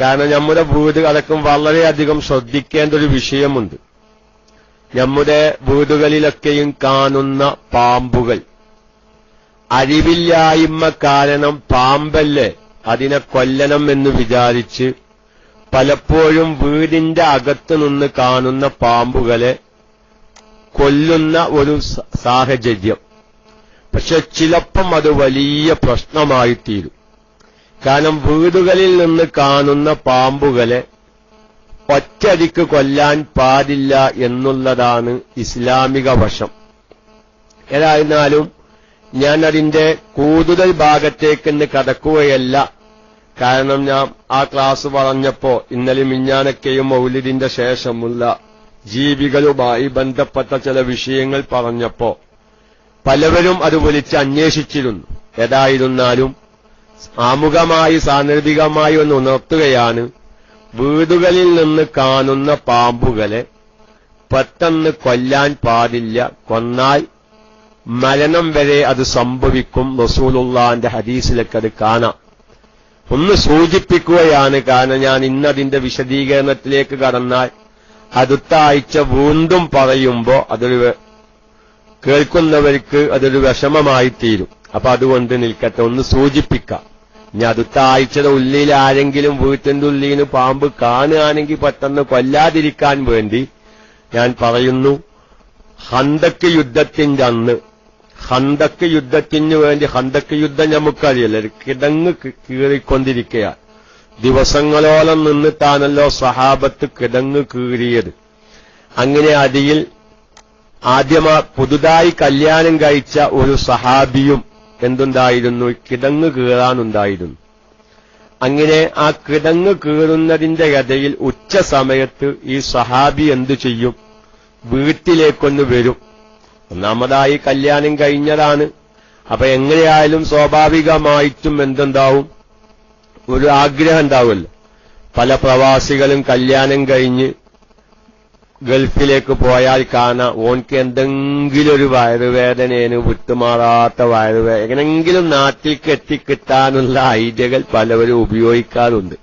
കാരണം നമ്മുടെ വീട് അടക്കം വളരെയധികം ശ്രദ്ധിക്കേണ്ട ഒരു വിഷയമുണ്ട്. നമ്മുടെ വീടുകളിലൊക്കെയും കാണുന്ന പാമ്പുകൾ. അറിവില്ലായ്മ കാരണം പാമ്പല്ലേ? അതിനെ കൊല്ലണം എന്ന് വിചാരിച്ച് പലപ്പോഴും വീടിന്റെ അകത്ത് നിന്ന് കാണുന്ന പാമ്പുകളെ കൊല്ലുന്ന ഒരു സാഹചര്യം. പക്ഷെ ചിലപ്പം അത് വലിയ പ്രശ്നമായി തീരും കാരണം വീടുകളിൽ നിന്ന് കാണുന്ന പാമ്പുകളെ ഒറ്റടിക്ക് കൊല്ലാൻ പാടില്ല എന്നുള്ളതാണ് ഇസ്ലാമിക വശം. ഏതായിരുന്നാലും ഞാൻ അതിന്റെ കൂടുതൽ ഭാഗത്തേക്ക് കടക്കുകയല്ല. കാരണം ഞാൻ ആ ക്ലാസ് പറഞ്ഞപ്പോ ഇന്നലെ മിഞ്ഞാനക്കെയും മൗലിദിന്റെ ശേഷമുള്ള ജീവികളുമായി ബന്ധപ്പെട്ട ചില വിഷയങ്ങൾ പറഞ്ഞപ്പോ പലവരും അത് വിളിച്ച് അന്വേഷിച്ചിരുന്നു. ഏതായിരുന്നാലും ആമുഖമായി സാന്ദർഭികമായി ഒന്ന് ഉണർത്തുകയാണ്. വീടുകളിൽ നിന്ന് കാണുന്ന പാമ്പുകളെ പെട്ടെന്ന് കൊല്ലാൻ പാടില്ല. കൊന്നാൽ മരണം വരെ അത് സംഭവിക്കും. റസൂലുള്ളാന്റെ ഹദീസിലൊക്കെ അത് കാണാം. ഒന്ന് സൂചിപ്പിക്കുകയാണ് കാരണം ഞാൻ ഇന്നതിന്റെ വിശദീകരണത്തിലേക്ക് കടന്നാൽ അടുത്ത ആഴ്ച വീണ്ടും പറയുമ്പോ അതൊരു കേൾക്കുന്നവർക്ക് അതൊരു വിഷമമായി തീരും അപ്പൊ അതുകൊണ്ട് നിൽക്കട്ടെ ഒന്ന് സൂചിപ്പിക്കാം. ഇനി അടുത്ത ആഴ്ചയുടെ ഉള്ളിൽ ആരെങ്കിലും വീട്ടിന്റെ ഉള്ളിൽ പാമ്പ് കാണുകയാണെങ്കിൽ പെട്ടെന്ന് കൊല്ലാതിരിക്കാൻ വേണ്ടി ഞാൻ പറയുന്നു ഹന്തക്ക് യുദ്ധത്തിന്റെ അന്ന് ഹന്തക്ക് യുദ്ധത്തിന് വേണ്ടി ഹന്തക്ക് യുദ്ധം നമുക്കറിയില്ല. കിടങ്ങ് കീറിക്കൊണ്ടിരിക്കുകയാണ്. ദിവസങ്ങളോളം നിന്നിട്ടാണല്ലോ സഹാബത്ത് കിടങ്ങ് കീറിയത്. അങ്ങനെ അതിൽ ആദ്യമാ പുതുതായി കല്യാണം കഴിച്ച ഒരു സഹാബിയും എന്തുണ്ടായിരുന്നു? കിടങ്ങ് കീറാനുണ്ടായിരുന്നു. അങ്ങനെ ആ കിടങ്ങ് കീറുന്നതിന്റെ കഥയിൽ ഉച്ച സമയത്ത് ഈ സഹാബി എന്തു ചെയ്യും? വീട്ടിലേക്കൊന്ന് വരും. ഒന്നാമതായി കല്യാണം കഴിഞ്ഞതാണ്. അപ്പൊ എങ്ങനെയായാലും സ്വാഭാവികമായിട്ടും എന്തുണ്ടാവും? ഒരു ആഗ്രഹം ഉണ്ടാവുമല്ലോ. പല പ്രവാസികളും കല്യാണം കഴിഞ്ഞ് ഗൾഫിലേക്ക് പോയാൽ കാണാം. ഓൻക്ക് എന്തെങ്കിലും ഒരു വയറുവേദനേന് വിട്ടുമാറാത്ത വയറുവേദന എങ്ങനെങ്കിലും നാട്ടിലേക്ക് എത്തിക്കിട്ടാനുള്ള ഐഡിയകൾ പലവരും ഉപയോഗിക്കാറുണ്ട്.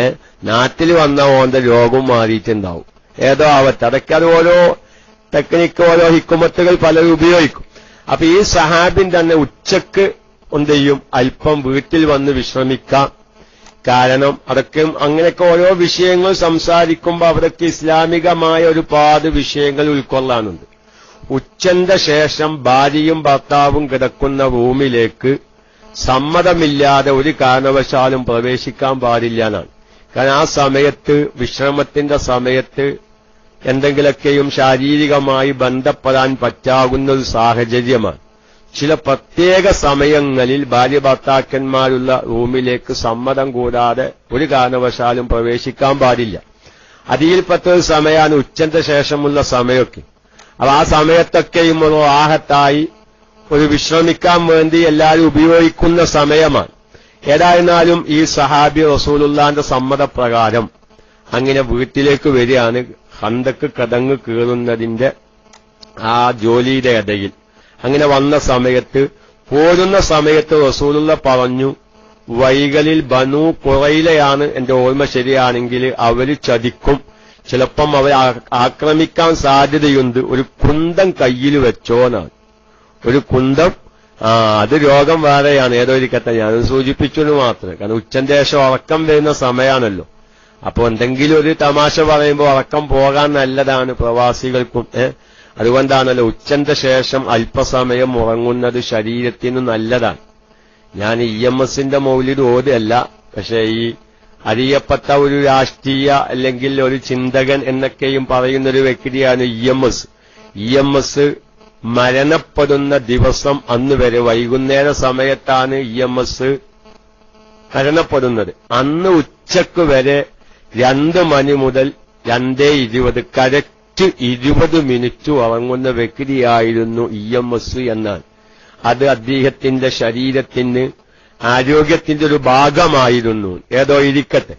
ഏ? നാട്ടിൽ വന്ന ഓന്റെ രോഗം മാറിയിട്ടുണ്ടാവും. ഏതോ ആവട്ടെ അതൊക്കെ അത് ഓരോ ടെക്നിക്ക് ഓരോ ഹിക്കുമത്തുകൾ പലരും ഉപയോഗിക്കും. അപ്പൊ ഈ സഹാബിൻ തന്നെ ഉച്ചയ്ക്ക് എന്ത് ചെയ്യും അല്പം വീട്ടിൽ വന്ന് വിശ്രമിക്കാം. കാരണം അതൊക്കെ അങ്ങനെയൊക്കെ ഓരോ വിഷയങ്ങൾ സംസാരിക്കുമ്പോൾ അവരൊക്കെ ഇസ്ലാമികമായ ഒരുപാട് വിഷയങ്ങൾ ഉൾക്കൊള്ളാനുണ്ട്. ഉച്ചന്റെ ശേഷം ഭാര്യയും ഭർത്താവും കിടക്കുന്ന റൂമിലേക്ക് സമ്മതമില്ലാതെ ഒരു കാരണവശാലും പ്രവേശിക്കാൻ പാടില്ല എന്നാണ്. കാരണം ആ സമയത്ത് വിശ്രമത്തിന്റെ സമയത്ത് എന്തെങ്കിലൊക്കെയും ശാരീരികമായി ബന്ധപ്പെടാൻ പറ്റാകുന്ന ഒരു സാഹചര്യമാണ്. ചില പ്രത്യേക സമയങ്ങളിൽ ഭാര്യ ഭർത്താക്കന്മാരുള്ള റൂമിലേക്ക് സമ്മതം കൂടാതെ ഒരു കാരണവശാലും പ്രവേശിക്കാൻ പാടില്ല. അതിൽപ്പെട്ട ഒരു സമയമാണ് ഉച്ചന്റെ ശേഷമുള്ള സമയമൊക്കെ. അപ്പൊ ആ സമയത്തൊക്കെയും ഒരു ആഹത്തായി ഒരു വിശ്രമിക്കാൻ വേണ്ടി എല്ലാവരും ഉപയോഗിക്കുന്ന സമയമാണ്. ഏതായിരുന്നാലും ഈ സഹാബി റസൂലുള്ളാന്റെ സമ്മതപ്രകാരം അങ്ങനെ വീട്ടിലേക്ക് വരികയാണ്. ഹന്തക്ക് കടങ്ങ് കീറുന്നതിന്റെ ആ ജോലിയുടെ ഇടയിൽ. അങ്ങനെ വന്ന സമയത്ത് പോരുന്ന സമയത്ത് റസൂലുള്ള പറഞ്ഞു വൈകളിൽ ബനു കുറയിലെയാണ് എന്റെ ഓർമ്മ ശരിയാണെങ്കിൽ അവർ ചതിക്കും. ചിലപ്പം അവർ ആക്രമിക്കാൻ സാധ്യതയുണ്ട്. ഒരു കുന്തം കയ്യിൽ വെച്ചോന്നാണ് ഒരു കുന്തം ആ അത് രോഗം വേറെയാണ്. ഏതോ ഇരിക്കട്ടെ ഞാൻ സൂചിപ്പിച്ചു മാത്രം. കാരണം ഉച്ചന്തേശം ഉറക്കം വരുന്ന സമയമാണല്ലോ അപ്പൊ എന്തെങ്കിലും ഒരു തമാശ പറയുമ്പോൾ ഉറക്കം പോകാൻ നല്ലതാണ് പ്രവാസികൾക്കും ഏഹ് അതുകൊണ്ടാണല്ലോ ഉച്ചന്റെ ശേഷം അല്പസമയം ഉറങ്ങുന്നത് ശരീരത്തിന് നല്ലതാണ്. ഞാൻ ഇ എം എസിന്റെ മൗലിത് ഓതല്ല പക്ഷേ ഈ അറിയപ്പെട്ട ഒരു രാഷ്ട്രീയ അല്ലെങ്കിൽ ഒരു ചിന്തകൻ എന്നൊക്കെയും പറയുന്ന ഒരു വ്യക്തിയാണ് E M S. E M S മരണപ്പെടുന്ന ദിവസം അന്ന് വരെ വൈകുന്നേര സമയത്താണ് ഇ എം എസ് മരണപ്പെടുന്നത്. അന്ന് ഉച്ചയ്ക്ക് വരെ രണ്ട് മണി മുതൽ രണ്ടേ ഇരുപത് കറക്റ്റ് ഇരുപത് മിനിറ്റ് ഉറങ്ങുന്ന വ്യക്തിയായിരുന്നു ഇ എം എസ് എന്നാൽ അത് അദ്ദേഹത്തിന്റെ ശരീരത്തിന് ആരോഗ്യത്തിന്റെ ഒരു ഭാഗമായിരുന്നു. ഏതോ ഇരിക്കട്ടെ.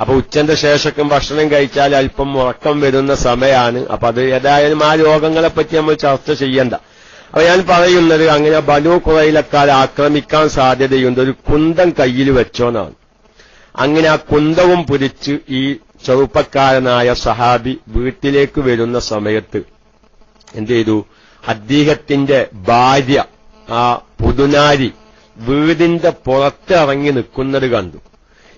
അപ്പൊ ഉച്ചന്റെ ശേഷക്കും ഭക്ഷണം കഴിച്ചാൽ അല്പം ഉറക്കം വരുന്ന സമയമാണ് അപ്പൊ അത് ഏതായാലും ആ രോഗങ്ങളെപ്പറ്റി നമ്മൾ ചർച്ച ചെയ്യണ്ട. അപ്പൊ ഞാൻ പറയുന്നത് അങ്ങനെ ബനു കുറയിലക്കാർ ആക്രമിക്കാൻ സാധ്യതയുണ്ട്. ഒരു കുന്തം കയ്യിൽ വെച്ചോന്നാണ്. അങ്ങനെ ആ കുന്തവും പുരിച്ച് ഈ ചെറുപ്പക്കാരനായ സഹാബി വീട്ടിലേക്ക് വരുന്ന സമയത്ത് എന്ത് ചെയ്തു? അദ്ദേഹത്തിന്റെ ഭാര്യ ആ പുതുനാരി വീടിന്റെ പുറത്തിറങ്ങി നിൽക്കുന്നത് കണ്ടു.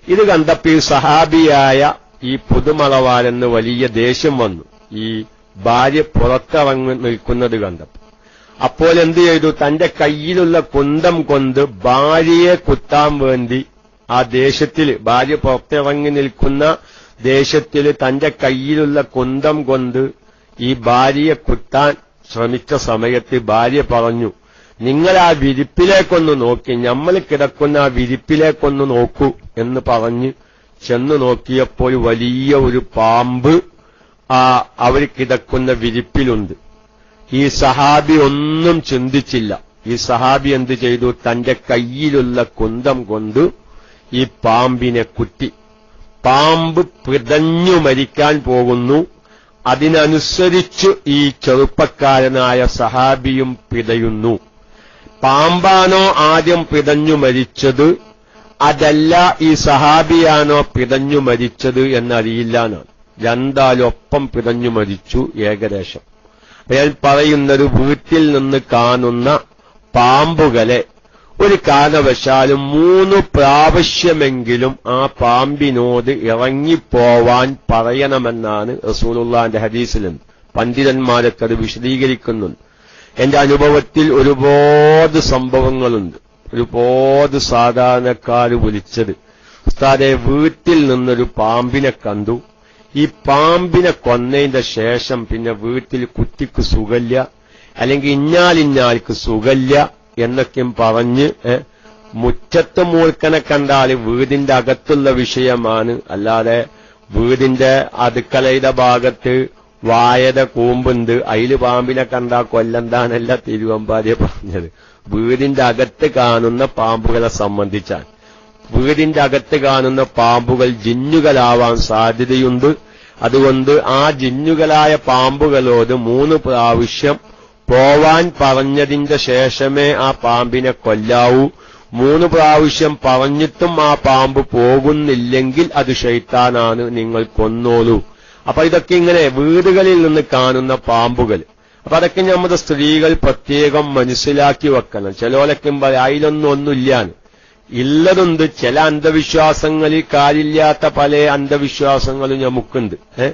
ഇത് കണ്ടപ്പോൾ ഈ സഹാബിയായ ഈ പുതുമളവാരെന്ന് വലിയ ദേഷ്യം വന്നു. ഈ ഭാര്യ പുറത്തിറങ്ങി നിൽക്കുന്നത് കണ്ടപ്പോൾ. അപ്പോൾ എന്ത് ചെയ്തു? തന്റെ കയ്യിലുള്ള കുന്തം കൊണ്ട് ഭാര്യയെ കുത്താൻ വേണ്ടി ആ ദേശത്തിൽ ഭാര്യ പുറത്തിറങ്ങി നിൽക്കുന്ന ദേശത്തിൽ തന്റെ കയ്യിലുള്ള കുന്തം കൊണ്ട് ഈ ഭാര്യയെ കുത്താൻ ശ്രമിച്ച സമയത്ത് ഭാര്യ പറഞ്ഞു നിങ്ങൾ ആ വിരിപ്പിലേക്കൊന്ന് നോക്കി നമ്മൾ കിടക്കുന്ന ആ വിരിപ്പിലേക്കൊന്ന് നോക്കൂ എന്ന് പറഞ്ഞ് ചെന്ന് നോക്കിയപ്പോൾ വലിയ ഒരു പാമ്പ് ആ അവർ കിടക്കുന്ന വിരിപ്പിലുണ്ട്. ഈ സഹാബി ഒന്നും ചിന്തിച്ചില്ല. ഈ സഹാബി എന്ത് ചെയ്തു? തന്റെ കയ്യിലുള്ള കുന്തം കൊണ്ട് ഈ പാമ്പിനെ കുത്തി. പാമ്പ് പിതഞ്ഞു മരിക്കാൻ പോകുന്നു. അതിനനുസരിച്ച് ഈ ചെറുപ്പക്കാരനായ സഹാബിയും പിതയുന്നു പാമ്പാണോ ആദ്യം പിതഞ്ഞു മരിച്ചത്? അതല്ല ഈ സഹാബിയാണോ പിതഞ്ഞു മരിച്ചത് എന്നറിയില്ല എന്നാണ് രണ്ടാലൊപ്പം പിതഞ്ഞു മരിച്ചു ഏകദേശം. ഞാൻ പറയുന്നത് വീട്ടിൽ നിന്ന് കാണുന്ന പാമ്പുകളെ ഒരു കാരണവശാലും മൂന്ന് പ്രാവശ്യമെങ്കിലും ആ പാമ്പിനോട് ഇറങ്ങിപ്പോവാൻ പറയണമെന്നാണ് റസൂലുള്ളാന്റെ ഹദീസിലും പണ്ഡിതന്മാരൊക്കെ അത് വിശദീകരിക്കുന്നുണ്ട് എന്റെ അനുഭവത്തിൽ ഒരുപാട് സംഭവങ്ങളുണ്ട്. ഒരുപാട് സാധാരണക്കാർ വിളിച്ചത്. ഉസ്താദെ വീട്ടിൽ നിന്നൊരു പാമ്പിനെ കണ്ടു. ഈ പാമ്പിനെ കൊന്നതിന്റെ ശേഷം പിന്നെ വീട്ടിൽ കുട്ടിക്ക് സുഖല്ല അല്ലെങ്കിൽ ഇന്നാലിന്നാൽക്ക് സുഖല്യ എന്നൊക്കെയും പറഞ്ഞ് മുറ്റത്ത് മൂർക്കനെ കണ്ടാൽ വീടിന്റെ അകത്തുള്ള വിഷയമാണ്. അല്ലാതെ വീടിന്റെ അടുക്കളയുടെ ഭാഗത്ത് വായത കൂമ്പുണ്ട്. അയിൽ പാമ്പിനെ കണ്ടാ കൊല്ലന്താനല്ല തിരുവമ്പാടിയെ പറഞ്ഞത്. വീടിന്റെ അകത്ത് കാണുന്ന പാമ്പുകളെ സംബന്ധിച്ചാണ്. വീടിന്റെ അകത്ത് കാണുന്ന പാമ്പുകൾ ജിന്നുകളാവാൻ സാധ്യതയുണ്ട്. അതുകൊണ്ട് ആ ജിന്നുകളായ പാമ്പുകളോട് മൂന്ന് പ്രാവശ്യം പോവാൻ പറഞ്ഞതിന്റെ ശേഷമേ ആ പാമ്പിനെ കൊല്ലാവൂ. മൂന്ന് പ്രാവശ്യം പറഞ്ഞിട്ടും ആ പാമ്പ് പോകുന്നില്ലെങ്കിൽ അത് ഷെയ്ത്താനാണ് നിങ്ങൾ കൊന്നോളൂ. അപ്പൊ ഇതൊക്കെ ഇങ്ങനെ വീടുകളിൽ നിന്ന് കാണുന്ന പാമ്പുകൾ. അപ്പൊ അതൊക്കെ നമ്മുടെ സ്ത്രീകൾ പ്രത്യേകം മനസ്സിലാക്കി വെക്കണം. ചിലോലക്കും അതിലൊന്നും ഒന്നുമില്ലാണ് ഇല്ലതുണ്ട്. ചില അന്ധവിശ്വാസങ്ങളിൽ കാര്യമില്ലാത്ത പല അന്ധവിശ്വാസങ്ങളും നമുക്കുണ്ട്. ഏ?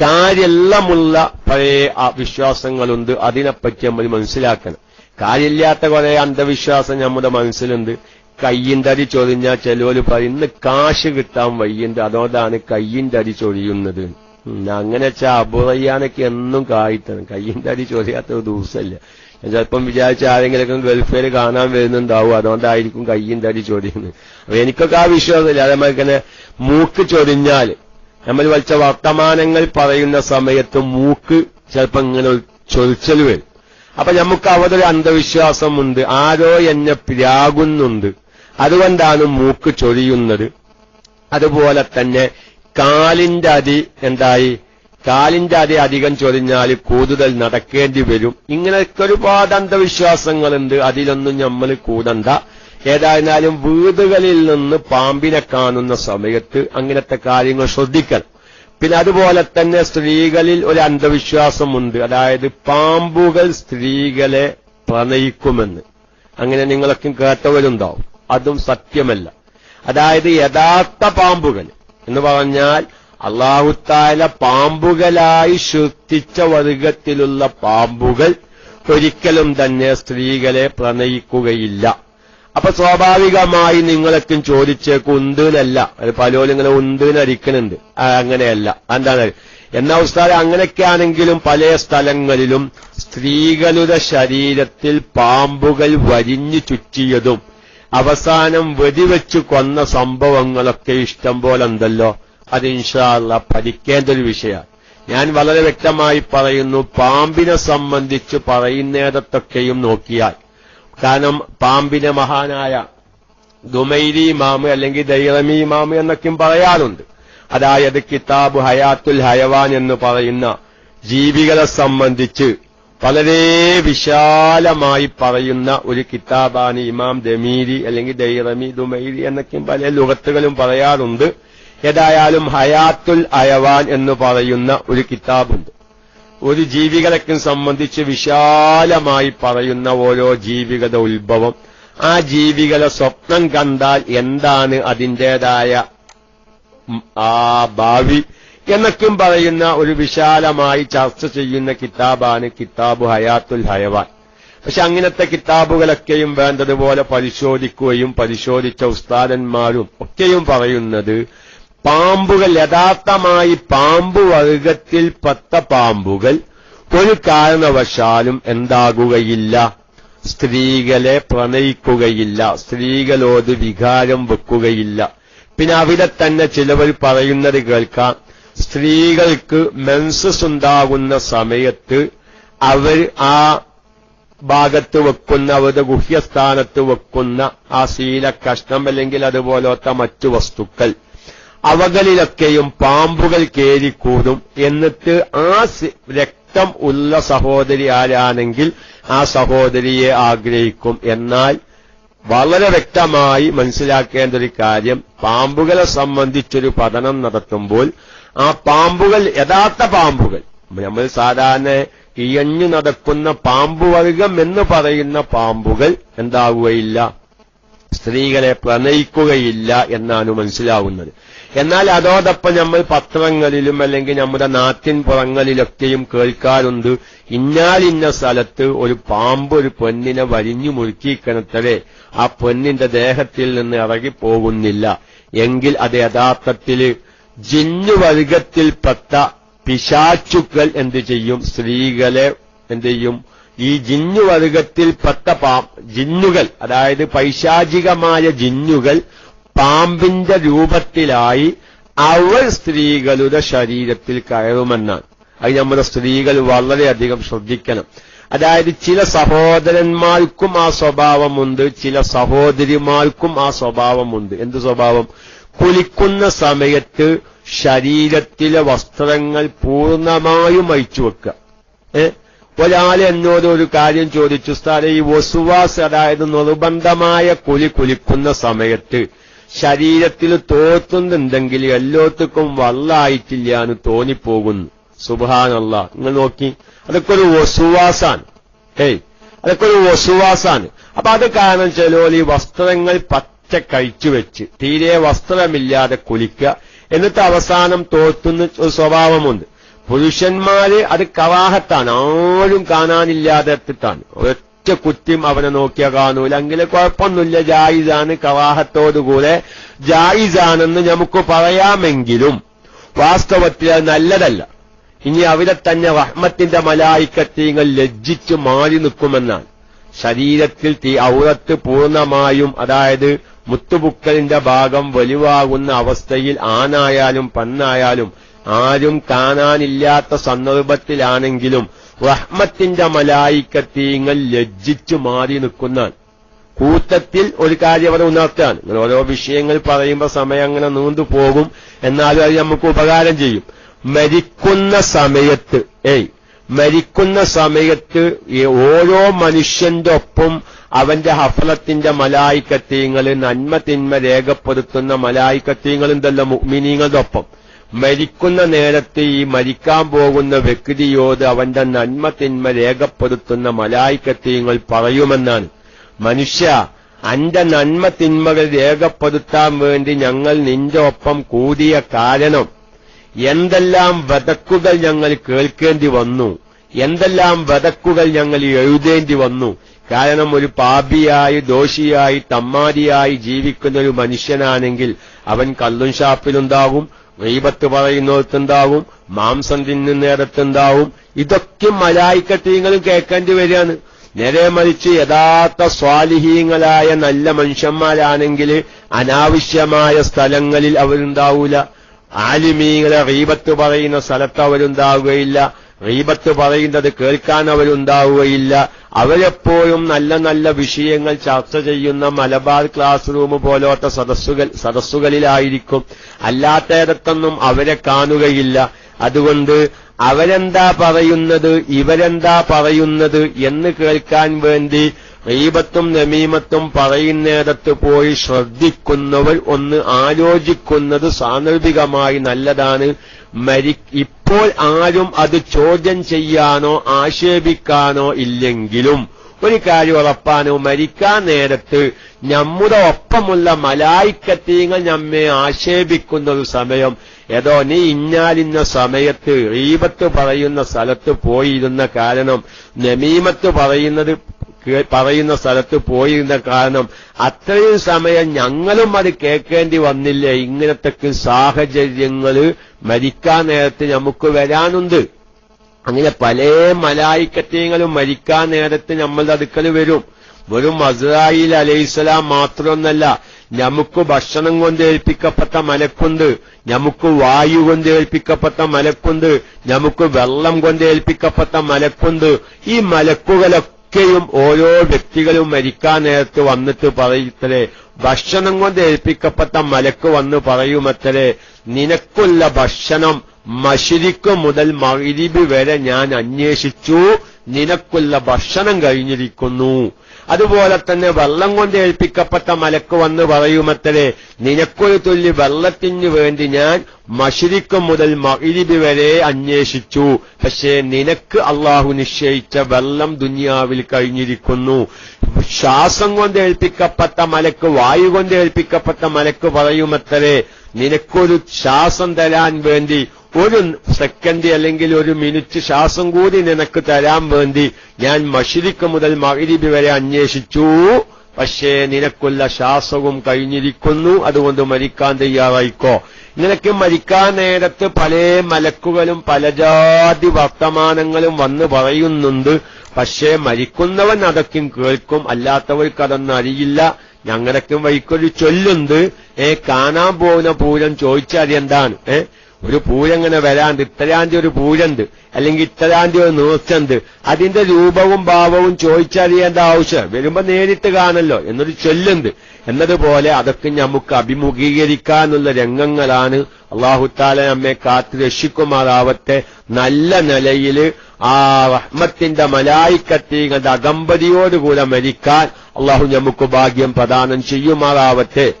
കാര്യമെല്ലാമുള്ള പഴയ വിശ്വാസങ്ങളുണ്ട്. അതിനെപ്പറ്റി നമ്മൾ മനസ്സിലാക്കണം. കാര്യമില്ലാത്ത കുറെ അന്ധവിശ്വാസം നമ്മുടെ മനസ്സിലുണ്ട്. കയ്യിന്റെ അരി ചൊരിഞ്ഞാൽ ചിലവര് പറയുന്ന കാശ് കിട്ടാൻ വയ്യുണ്ട്. അതുകൊണ്ടാണ് കയ്യിന്റെ അരി ചൊരിയുന്നത്. ഉം, അങ്ങനെ വെച്ചാൽ അബുറയ്യാനൊക്കെ എന്നും കായിത്തണം കയ്യിന്റെ അരി ചൊരിയാത്ത ഒരു ദിവസമല്ല. ചിലപ്പം വിചാരിച്ച ആരെങ്കിലൊക്കെ ഗൾഫിൽ കാണാൻ വരുന്നുണ്ടാവും. അതുകൊണ്ടായിരിക്കും കയ്യിന്റെ അരി ചൊരിയുന്നത്. അപ്പൊ എനിക്കൊക്കെ ആ വിശ്വാസമില്ല. അതേമാതിരി തന്നെ മൂക്ക് ചൊരിഞ്ഞാൽ നമ്മൾ വലിച്ച വർത്തമാനങ്ങൾ പറയുന്ന സമയത്ത് മൂക്ക് ചിലപ്പോ ഇങ്ങനെ ചൊരിച്ചൽ വരും. അപ്പൊ നമുക്ക് അവിടെ ഒരു അന്ധവിശ്വാസമുണ്ട്. ആരോ എന്നെ പിരാകുന്നുണ്ട് അതുകൊണ്ടാണ് മൂക്ക് ചൊരിയുന്നത്. അതുപോലെ തന്നെ കാലിന്റെ അടി എന്തായി? കാലിന്റെ അടി അധികം ചൊരിഞ്ഞാൽ കൂടുതൽ നടക്കേണ്ടി വരും. ഇങ്ങനെയൊക്കെ ഒരുപാട് അന്ധവിശ്വാസങ്ങളുണ്ട്. അതിലൊന്നും നമ്മൾ കൂടണ്ട. ഏതായിരുന്നാലും വീടുകളിൽ നിന്ന് പാമ്പിനെ കാണുന്ന സമയത്ത് അങ്ങനത്തെ കാര്യങ്ങൾ ശ്രദ്ധിക്കണം. പിന്നെ അതുപോലെ തന്നെ സ്ത്രീകളിൽ ഒരു അന്ധവിശ്വാസമുണ്ട്. അതായത് പാമ്പുകൾ സ്ത്രീകളെ പ്രണയിക്കുമെന്ന്. അങ്ങനെ നിങ്ങളൊക്കെ കേട്ടവരുണ്ടാവും. അതും സത്യമല്ല. അതായത് യഥാർത്ഥ പാമ്പുകൾ എന്ന് പറഞ്ഞാൽ അള്ളാഹുത്താല പാമ്പുകളായി സൃഷ്ടിച്ച വർഗത്തിലുള്ള പാമ്പുകൾ ഒരിക്കലും തന്നെ സ്ത്രീകളെ പ്രണയിക്കുകയില്ല. അപ്പൊ സ്വാഭാവികമായി നിങ്ങളൊക്കെ ചോദിച്ചേക്കും ഉണ്ടെന്നല്ല. അത് പലരും ഇങ്ങനെ ആ, അങ്ങനെയല്ല. എന്താണ് എന്നാ ഉസ്താദ് അങ്ങനെയൊക്കെയാണെങ്കിലും പല സ്ഥലങ്ങളിലും സ്ത്രീകളുടെ ശരീരത്തിൽ പാമ്പുകൾ വരിഞ്ഞു ചുറ്റിയതും അവസാനം വെടിവെച്ച് കൊന്ന സംഭവങ്ങളൊക്കെ ഇഷ്ടം പോലെ ഉണ്ടല്ലോ. അത് ഇൻഷാല്ല പഠിക്കേണ്ട ഒരു വിഷയമാണ്. ഞാൻ വളരെ വ്യക്തമായി പറയുന്നു പാമ്പിനെ സംബന്ധിച്ച് പറയുന്നേടത്തൊക്കെയും നോക്കിയാൽ കാരണം പാമ്പിനെ മഹാനായ ദുമൈലി ഇമാമ് അല്ലെങ്കിൽ ദൈറമി ഇമാമ് എന്നൊക്കെയും പറയാറുണ്ട്. അതായത് കിതാബ് ഹയാത്തുൽ ഹയവാൻ എന്ന് പറയുന്ന ജീവികളെ സംബന്ധിച്ച് വളരെ വിശാലമായി പറയുന്ന ഒരു കിതാബാണ് ഇമാം ദമീരി അല്ലെങ്കിൽ ദൈറമി ദുമൈരി എന്നൊക്കെയും പല ലുഹത്തുകളും പറയാറുണ്ട്. ഏതായാലും ഹയാത്തുൽ അയവാൻ എന്ന് പറയുന്ന ഒരു കിതാബുണ്ട്. ഒരു ജീവികളൊക്കെ സംബന്ധിച്ച് വിശാലമായി പറയുന്ന ഓരോ ജീവികളുടെ ഉത്ഭവം. ആ ജീവികളെ സ്വപ്നം കണ്ടാൽ എന്താണ് അതിന്റെതായ ആ ഭാവി എന്നൊക്കെയും പറയുന്ന ഒരു വിശാലമായി ചർച്ച ചെയ്യുന്ന കിതാബാണ് കിതാബ് ഹയാത്തുൽ ഹയവാൻ. പക്ഷെ അങ്ങനത്തെ കിതാബുകളൊക്കെയും വേണ്ടതുപോലെ പരിശോധിക്കുകയും പരിശോധിച്ച ഉസ്താദന്മാരും ഒക്കെയും പറയുന്നത് പാമ്പുകൾ യഥാർത്ഥമായി പാമ്പ് വർഗത്തിൽപ്പെട്ട പാമ്പുകൾ ഒരു കാരണവശാലും എന്താകുകയില്ല. സ്ത്രീകളെ പ്രണയിക്കുകയില്ല. സ്ത്രീകളോട് വികാരം വെക്കുകയില്ല. പിന്നെ അവിടെ തന്നെ ചിലവർ പറയുന്നത് കേൾക്കാം. സ്ത്രീകൾക്ക് മെൻസസ് ഉണ്ടാകുന്ന സമയത്ത് അവർ ആ ഭാഗത്ത് വെക്കുന്ന അവരുടെ ഗുഹ്യസ്ഥാനത്ത് വെക്കുന്ന ആ ശീല കഷ്ണം അല്ലെങ്കിൽ അതുപോലത്തെ മറ്റു വസ്തുക്കൾ അവകളിലൊക്കെയും പാമ്പുകൾ കേരിക്കൂടും എന്നിട്ട് ആ രക്തം ഉള്ള സഹോദരി ആരാണെങ്കിൽ ആ സഹോദരിയെ ആഗ്രഹിക്കും. എന്നാൽ വളരെ വ്യക്തമായി മനസ്സിലാക്കേണ്ട ഒരു കാര്യം പാമ്പുകളെ സംബന്ധിച്ചൊരു പഠനം നടത്തുമ്പോൾ ആ പാമ്പുകൾ യഥാർത്ഥ പാമ്പുകൾ നമ്മൾ സാധാരണ ഇയഞ്ഞു നടക്കുന്ന പാമ്പുവർഗം എന്ന് പറയുന്ന പാമ്പുകൾ എന്താവുകയില്ല? സ്ത്രീകളെ പ്രണയിക്കുകയില്ല എന്നാണ് മനസ്സിലാവുന്നത്. എന്നാൽ അതോടൊപ്പം നമ്മൾ പത്രങ്ങളിലും അല്ലെങ്കിൽ നമ്മുടെ നാട്ടിൻ പുറങ്ങളിലൊക്കെയും കേൾക്കാറുണ്ട്. ഇന്നാലിന്ന സ്ഥലത്ത് ഒരു പാമ്പ് ഒരു പൊന്നിനെ വലിഞ്ഞു മുറുക്കിക്കണത്തവേ ആ പൊന്നിന്റെ ദേഹത്തിൽ നിന്ന് ഇറങ്ങിപ്പോകുന്നില്ല. എങ്കിൽ അത് യഥാർത്ഥത്തിൽ ജിന്നുവർഗത്തിൽപ്പെട്ട പിശാച്ചുക്കൾ എന്ത് ചെയ്യും? സ്ത്രീകളെ എന്ത് ചെയ്യും? ഈ ജിന്നുവർഗത്തിൽപ്പെട്ട പാ ജിന്നുകൾ അതായത് പൈശാചികമായ ജിന്നുകൾ പാമ്പിന്റെ രൂപത്തിലായി അവൾ സ്ത്രീകളുടെ ശരീരത്തിൽ കയറുമെന്നാണ്. അത് നമ്മുടെ സ്ത്രീകൾ വളരെയധികം ശ്രദ്ധിക്കണം. അതായത് ചില സഹോദരന്മാർക്കും ആ സ്വഭാവമുണ്ട് ചില സഹോദരിമാർക്കും ആ സ്വഭാവമുണ്ട്. എന്ത് സ്വഭാവം? കുളിക്കുന്ന സമയത്ത് ശരീരത്തിലെ വസ്ത്രങ്ങൾ പൂർണമായും അയച്ചു വെക്കുക. ഒരാൾ എന്നോട് ഒരു കാര്യം ചോദിച്ചു സ്ഥാനം ഈ വസുവാസ് അതായത് നിർബന്ധമായ കുലി കുലിക്കുന്ന സമയത്ത് ശരീരത്തിൽ തോത്തുന്നുണ്ടെങ്കിൽ എല്ലോത്തുക്കും വള്ളായിട്ടില്ല എന്ന് തോന്നിപ്പോകുന്നു. സുബാനല്ല നിങ്ങൾ നോക്കി. അതൊക്കെ ഒരു വസുവാസാണ്. ഏയ് അതൊക്കെ ഒരു വസുവാസാണ്. അപ്പൊ അത് കാരണം ചിലോൽ ഈ വസ്ത്രങ്ങൾ പച്ച കഴിച്ചു വെച്ച് തീരെ വസ്ത്രമില്ലാതെ കുലിക്കുക എന്നിട്ട് അവസാനം തോത്തുന്ന ഒരു സ്വഭാവമുണ്ട്. പുരുഷന്മാര് അത് കവാഹത്താണ്. ആരും കാണാനില്ലാതെ എത്തിട്ടാണ് ഒറ്റ കുറ്റിയും അവനെ നോക്കിയ കാണൂല. എങ്കിൽ കുഴപ്പമൊന്നുമില്ല. ജായിസാണ് കവാഹത്തോടുകൂടെ ജായിസാണെന്ന് നമുക്ക് പറയാമെങ്കിലും വാസ്തവത്തിൽ അത് നല്ലതല്ല. ഇനി അവിടെ തന്നെ റഹ്മത്തിന്റെ മലായിക്കത്തീങ്ങൾ ലജ്ജിച്ച് മാറി നിൽക്കുമെന്നാണ്. ശരീരത്തിൽ തീ ഔറത്ത് പൂർണമായും അതായത് മുത്തുപുക്കലിന്റെ ഭാഗം വലുവാകുന്ന അവസ്ഥയിൽ ആനായാലും പന്നായാലും ആരും കാണാനില്ലാത്ത സന്ദർഭത്തിലാണെങ്കിലും റഹ്മത്തിന്റെ മലായിക്കത്തീങ്ങൾ ലജ്ജിച്ചു മാറി നിൽക്കുന്ന കൂട്ടത്തിൽ ഒരു കാര്യം അവർ ഉണർത്താൻ നിങ്ങൾ ഓരോ വിഷയങ്ങൾ പറയുമ്പോൾ സമയം അങ്ങനെ നീണ്ടു പോകും. എന്നാലും അത് നമുക്ക് ഉപകാരം ചെയ്യും. മരിക്കുന്ന സമയത്ത് ഏയ് മരിക്കുന്ന സമയത്ത് ഓരോ മനുഷ്യന്റെ ഒപ്പം അവന്റെ ഹഫലത്തിന്റെ മലായിക്കത്തീങ്ങൾ നന്മ തിന്മ രേഖപ്പെടുത്തുന്ന മലായിക്കത്തീങ്ങളുണ്ടല്ലോ മിനിങ്ങളുടെ ഒപ്പം. മരിക്കുന്ന നേരത്ത് ഈ മരിക്കാൻ പോകുന്ന വ്യക്തിയോട് അവന്റെ നന്മ തിന്മ രേഖപ്പെടുത്തുന്ന മലായിക്കത്തീങ്ങൾ പറയുമെന്നാണ്. മനുഷ്യ അന്റെ നന്മ തിന്മകൾ രേഖപ്പെടുത്താൻ വേണ്ടി ഞങ്ങൾ നിന്റെ ഒപ്പം കൂടിയ കാരണം. എന്തെല്ലാം വതക്കുകൾ ഞങ്ങൾ കേൾക്കേണ്ടി വന്നു. എന്തെല്ലാം വതക്കുകൾ ഞങ്ങൾ എഴുതേണ്ടി വന്നു. കാരണം ഒരു പാപിയായി ദോഷിയായി തമ്മാരിയായി ജീവിക്കുന്ന ഒരു മനുഷ്യനാണെങ്കിൽ അവൻ കള്ളും ഷാപ്പിലുണ്ടാകും റീബത്ത് പറയുന്നിടത്തുണ്ടാവും മാംസം തിന്നുന്നിടത്തുണ്ടാവും. ഇതൊക്കെ മലായിക്കട്ടീങ്ങളും കേൾക്കേണ്ടി വരികയാണ്. നേരെ മറിച്ച് യഥാർത്ഥ സ്വാലിഹീങ്ങളായ നല്ല മനുഷ്യന്മാരാണെങ്കിൽ അനാവശ്യമായ സ്ഥലങ്ങളിൽ അവരുണ്ടാവൂല. ആലിമീങ്ങളെ റീബത്ത് പറയുന്ന സ്ഥലത്ത് അവരുണ്ടാവുകയില്ല. റീബത്ത് പറയുന്നത് കേൾക്കാൻ അവരുണ്ടാവുകയില്ല. അവരെപ്പോഴും നല്ല നല്ല വിഷയങ്ങൾ ചർച്ച ചെയ്യുന്ന മലബാർ ക്ലാസ് റൂം പോലത്തെ സദസ്സുകൾ സദസ്സുകളിലായിരിക്കും. അല്ലാത്തയിടത്തൊന്നും അവരെ കാണുകയില്ല. അതുകൊണ്ട് അവരെന്താ പറയുന്നത് ഇവരെന്താ പറയുന്നത് എന്ന് കേൾക്കാൻ വേണ്ടി റീബത്തും നമീമത്തും പറയുന്നിടത്ത് പോയി ശ്രദ്ധിക്കുന്നവർ ഒന്ന് ആലോചിക്കുന്നത് സാന്ദർഭികമായി നല്ലതാണ്. മരി ഇപ്പോൾ ആരും അത് ചോദ്യം ചെയ്യാനോ ആക്ഷേപിക്കാനോ ഇല്ലെങ്കിലും ഒരു കാര്യം ഉറപ്പാനോ മരിക്കാൻ നേരത്ത് നമ്മുടെ ഒപ്പമുള്ള മലായിക്കത്തീങ്ങൾ നമ്മെ ആക്ഷേപിക്കുന്ന ഒരു സമയം. ഏതോ നീ ഇഞ്ഞാലിന്ന സമയത്ത് റീബത്ത് പറയുന്ന സ്ഥലത്ത് പോയിരുന്ന കാരണം നമീമത്ത് പറയുന്നത് പറയുന്ന സ്ഥലത്ത് പോയിരുന്ന കാരണം അത്രയും സമയം ഞങ്ങളും അത് കേൾക്കേണ്ടി വന്നില്ല? ഇങ്ങനത്തെ സാഹചര്യങ്ങൾ മരിക്കാൻ നേരത്ത് നമുക്ക് വരാനുണ്ട്. അങ്ങനെ പല മലായിക്കത്യങ്ങളും മരിക്കാൻ നേരത്ത് നമ്മളുടെ അടുക്കൽ വരും. വെറും അസ്രായിൽ അലൈഹിസ്സലാം മാത്രമൊന്നല്ല നമുക്ക് ഭക്ഷണം കൊണ്ട് ഏൽപ്പിക്കപ്പെട്ട മലക്കുണ്ട് നമുക്ക് വായു കൊണ്ട് ഏൽപ്പിക്കപ്പെട്ട മലക്കുണ്ട് നമുക്ക് വെള്ളം കൊണ്ട് ഏൽപ്പിക്കപ്പെട്ട മലക്കുണ്ട്. ഈ മലക്കുകളൊക്കെയും ഓരോ വ്യക്തികളും മരിക്കാൻ നേരത്ത് വന്നിട്ട് പറയത്തലേ ഭക്ഷണം കൊണ്ട് ഏൽപ്പിക്കപ്പെട്ട മലക്ക് വന്ന് പറയുമത്തലേ നിനക്കുള്ള ഭക്ഷണം മഷിരിക്ക് മുതൽ മകിരിബ് വരെ ഞാൻ അന്വേഷിച്ചു. നിനക്കുള്ള ഭക്ഷണം കഴിഞ്ഞിരിക്കുന്നു. അതുപോലെ തന്നെ വെള്ളം കൊണ്ട് ഏൽപ്പിക്കപ്പെട്ട മലക്ക് വന്ന് പറയുമത്തരെ നിനക്കൊരു തുല്ലി വെള്ളത്തിനു വേണ്ടി ഞാൻ മഷിരിക്ക് മുതൽ മകിരിബ് വരെ അന്വേഷിച്ചു. പക്ഷേ നിനക്ക് അള്ളാഹു നിശ്ചയിച്ച വെള്ളം ദുനിയാവിൽ കഴിഞ്ഞിരിക്കുന്നു. ശ്വാസം കൊണ്ട് ഏൽപ്പിക്കപ്പെട്ട മലക്ക് വായു കൊണ്ട് ഏൽപ്പിക്കപ്പെട്ട മലക്ക് പറയുമത്തരെ നിനക്കൊരു ശ്വാസം തരാൻ വേണ്ടി ഒരു സെക്കൻഡ് അല്ലെങ്കിൽ ഒരു മിനിറ്റ് ശ്വാസം കൂടി നിനക്ക് തരാൻ വേണ്ടി ഞാൻ മഷിരിക്ക് മുതൽ മകരിബി വരെ അന്വേഷിച്ചു. പക്ഷേ നിനക്കുള്ള ശ്വാസവും കഴിഞ്ഞിരിക്കുന്നു. അതുകൊണ്ട് മരിക്കാൻ തയ്യാറായിക്കോ. നിനക്ക് മരിക്കാൻ നേരത്ത് പല മലക്കുകളും പല ജാതി വർത്തമാനങ്ങളും വന്ന് പറയുന്നുണ്ട്. പക്ഷേ മരിക്കുന്നവൻ അതൊക്കെ കേൾക്കും. അല്ലാത്തവർക്ക് അതൊന്നും അറിയില്ല. ഞങ്ങളൊക്കെ വഴിക്കൊരു ചൊല്ലുണ്ട്. ഏ കാണാൻ പോകുന്ന പൂരം ചോദിച്ചറിയെന്താണ് ഏ ഒരു പൂരങ്ങനെ വരാണ്ട് ഇത്രയാണ്ടി ഒരു പൂരണ്ട് അല്ലെങ്കിൽ ഇത്രയാണ്ടി ഒരു നൃത്തണ്ട് അതിന്റെ രൂപവും ഭാവവും ചോദിച്ചറിയേണ്ട ആവശ്യം? വരുമ്പോ നേരിട്ട് കാണല്ലോ. എന്നൊരു ചൊല്ലുണ്ട്. എന്നതുപോലെ അതൊക്കെ നമുക്ക് അഭിമുഖീകരിക്കാനുള്ള രംഗങ്ങളാണ് അള്ളാഹുത്താല നമ്മെ കാത്തു രക്ഷിക്കുമാറാവട്ടെ. നല്ല നിലയിൽ ആ റഹ്മത്തിന്റെ മലായിക്കത്തീങ്ങളുടെ അകമ്പതിയോടുകൂടെ മരിക്കാൻ അള്ളാഹു നമുക്ക് ഭാഗ്യം പ്രദാനം ചെയ്യുമാറാവട്ടെ.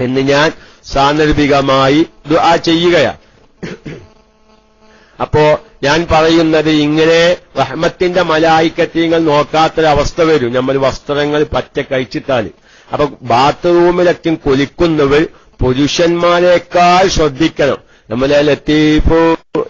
എന്ന് ഞാൻ സാന്ദർഭികമായി ദുആ ചെയ്യുകയാണ് അപ്പോ ഞാൻ പറയുന്നത് ഇങ്ങനെ റഹ്മത്തിന്റെ മലായിക്കത്തീങ്ങൾ നോക്കാത്തൊരവസ്ഥ വരും. നമ്മൾ വസ്ത്രങ്ങൾ പറ്റ കഴിച്ചിട്ടാൽ അപ്പൊ ബാത്റൂമിലൊക്കെ കൊലിക്കുന്നവർ പുരുഷന്മാരെക്കാൾ ശ്രദ്ധിക്കണം. നമ്മളെ ലത്തീഫ്